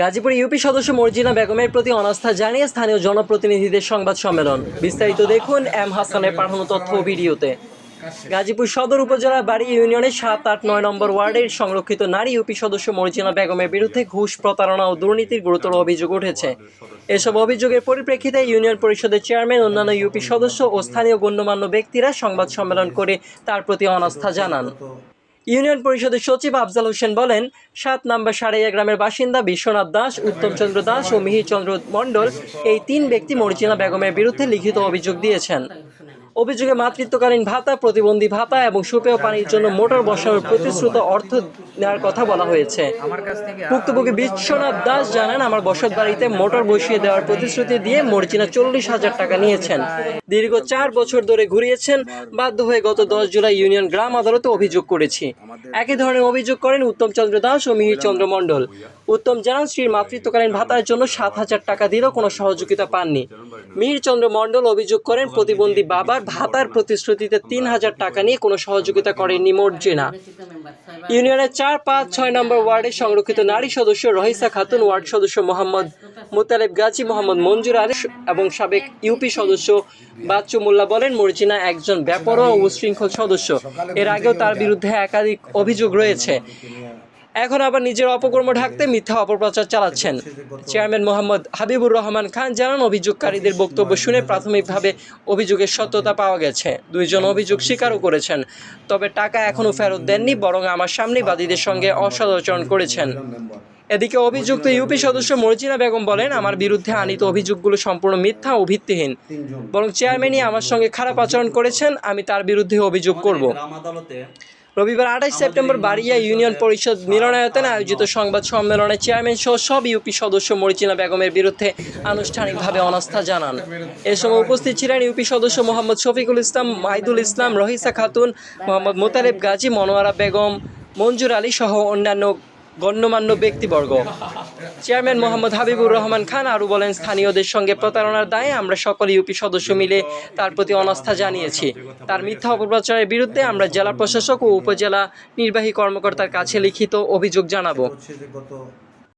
Gazipur UP সদস্য মর্জিনা বেগমের প্রতি অনাস্থা জানিয়ে স্থানীয় জনপ্রতিনিধিদের সংবাদ সম্মেলন। বিস্তারিত দেখুন এম হাসানের পাঠানো তথ্য ভিডিওতে। গাজীপুর সদর উপজেলা বাড়ি ইউনিয়নের সাত আট নয় নম্বর ওয়ার্ডের সংরক্ষিত নারী ইউপি সদস্য মর্জিনা বেগমের বিরুদ্ধে ঘুষ, প্রতারণা ও দুর্নীতির গুরুতর অভিযোগ উঠেছে। এসব অভিযোগের পরিপ্রেক্ষিতে ইউনিয়ন পরিষদের চেয়ারম্যান, অন্যান্য ইউপি সদস্য ও স্থানীয় গণ্যমান্য ব্যক্তিরা সংবাদ সম্মেলন করে তার প্রতি অনাস্থা জানান। ইউনিয়ন পরিষদের সচিব আফজাল হোসেন বলেন, সাত নম্বর সারাইয়া গ্রামের বাসিন্দা বিশ্বনাথ দাস, উত্তমচন্দ্র দাস ও মিহিরচন্দ্র মণ্ডল এই তিন ব্যক্তি মরিচিনা বেগমের বিরুদ্ধে লিখিত অভিযোগ দিয়েছেন। অভিযোগে মাতৃত্বকালীন ভাতা প্রতিবন্ধী ভাতা এবং সুপেয় পানির জন্য মোটর বসানোর প্রতিশ্রুত অর্থ নেওয়ার কথা বলা হয়েছে। ভুক্তভোগী বিশ্বনাথ দাস জানান আমার বসত বাড়িতে মোটর বসিয়ে দেওয়ার প্রতিশ্রুতি দিয়ে মরিচিনা চল্লিশ হাজার টাকা নিয়েছেন। দীর্ঘ চার বছর ধরে ঘুরিয়েছেন বাধ্য হয়ে গত দশ জুলাই ইউনিয়ন গ্রাম আদালতে অভিযোগ করেছি। একই ধরনের অভিযোগ করেন উত্তম চন্দ্র দাস ও মিহির চন্দ্র মণ্ডল। উত্তম জানান, স্ত্রীর মাতৃত্বকালীন ভাতার জন্য সাত হাজার টাকা দিলেও কোনো সহযোগিতা পাননি। মিহির চন্দ্র মণ্ডল অভিযোগ করেন, প্রতিবন্ধী বাবার ভাতার প্রতিশ্রুতিতে তিন হাজার টাকা নিয়ে কোনো সহযোগিতা করেননি মর্জিনা। ইউনিয়নের চার, পাঁচ, ছয় নম্বর ওয়ার্ডে সংরক্ষিত নারী সদস্য রহিসা খাতুন, ওয়ার্ড সদস্য মোহাম্মদ মোতালেব গাজী, মোহাম্মদ মঞ্জুর আলী এবং সাবেক ইউপি সদস্য বাচ্চু মোল্লা বলেন, মর্জিনা একজন ব্যাপার ও উশৃঙ্খল সদস্য। এর আগেও তার বিরুদ্ধে একাধিক অভিযোগ রয়েছে। এখন আবার নিজের অপকর্ম ঢাকতে মিথ্যা অপপ্রচার চালাচ্ছেন। চেয়ারম্যান মোহাম্মদ হাবিবুর রহমান খান জানান, অভিযোগকারীদের বক্তব্য শুনে প্রাথমিকভাবে অভিযোগের সত্যতা পাওয়া গেছে। দুইজন অভিযোগ স্বীকারও করেছেন, তবে টাকা এখনও ফেরত দেননি, বরং আমার সামনেই বাদীদের সঙ্গে অসদাচরণ করেছেন। এদিকে অভিযুক্ত ইউপি সদস্য মর্জিনা বেগম বলেন, আমার বিরুদ্ধে আনিত অভিযোগগুলো সম্পূর্ণ মিথ্যা ও ভিত্তিহীন। বরং চেয়ারম্যানই আমার সঙ্গে খারাপ আচরণ করেছেন, আমি তার বিরুদ্ধে অভিযোগ করব। রবিবার আঠাশ সেপ্টেম্বর বাড়িয়া ইউনিয়ন পরিষদ মিলনায়তনে আয়োজিত সংবাদ সম্মেলনে চেয়ারম্যান সহ সব ইউপি সদস্য মরিচিনা বেগমের বিরুদ্ধে আনুষ্ঠানিকভাবে অনাস্থা জানান। এ সময় উপস্থিত ছিলেন ইউপি সদস্য মোহাম্মদ শফিকুল ইসলাম মাইদুল ইসলাম রহিসা খাতুন মোহাম্মদ মোতালেব গাজী মনোয়ারা বেগম মঞ্জুর আলী সহ অন্যান্য গণ্যমান্য ব্যক্তিবর্গ। চেয়ারম্যান মোহাম্মদ হাবিবুর রহমান খান আরও বলেন, স্থানীয়দের সঙ্গে প্রতারণার দায়ে আমরা সকল ইউপি সদস্য মিলে তার প্রতি অনাস্থা জানিয়েছি। তার মিথ্যা অপপ্রচারের বিরুদ্ধে আমরা জেলা প্রশাসক ও উপজেলা নির্বাহী কর্মকর্তার কাছে লিখিত অভিযোগ জানাব।